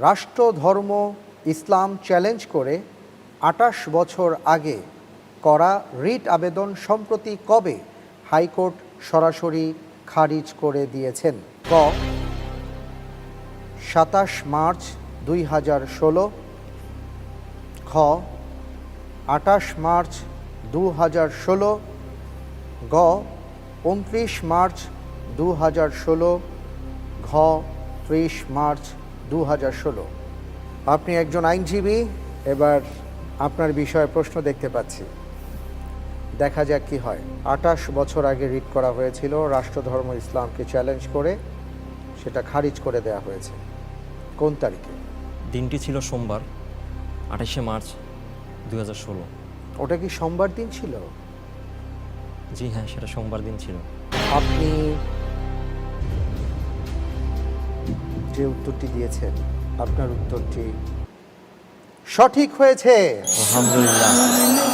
রাষ্ট্র, ধর্ম, ইসলাম চ্যালেঞ্জ করে আটাশ বছর আগে করা রিট আবেদন সম্প্রতি কবে হাইকোর্ট সরাসরি খারিজ করে দিয়েছেন? ক, সাতাশ মার্চ দুই হাজার ষোলো। খ, আটাশ মার্চ দু হাজার ষোলো। গ, উনত্রিশ মার্চ দু হাজার ষোলো। ঘ, ত্রিশ মার্চ দু হাজার ষোলো। আপনি একজন আইনজীবী এবার আপনার বিষয়ে প্রশ্ন দেখতে পাচ্ছি। দেখা যাক কি হয়। আটাশ বছর আগে রিট করা হয়েছিল রাষ্ট্রধর্ম ইসলামকে চ্যালেঞ্জ করে সেটা খারিজ করে দেওয়া হয়েছে। কোন তারিখে? দিনটি ছিল সোমবার আঠাশে মার্চ দু হাজার ষোলো। ওটা কি সোমবার দিন ছিল? জি হ্যাঁ সেটা সোমবার দিন ছিল। আপনি যে উত্তরটি দিয়েছেন আপনার উত্তরটি সঠিক হয়েছে। আলহামদুলিল্লাহ।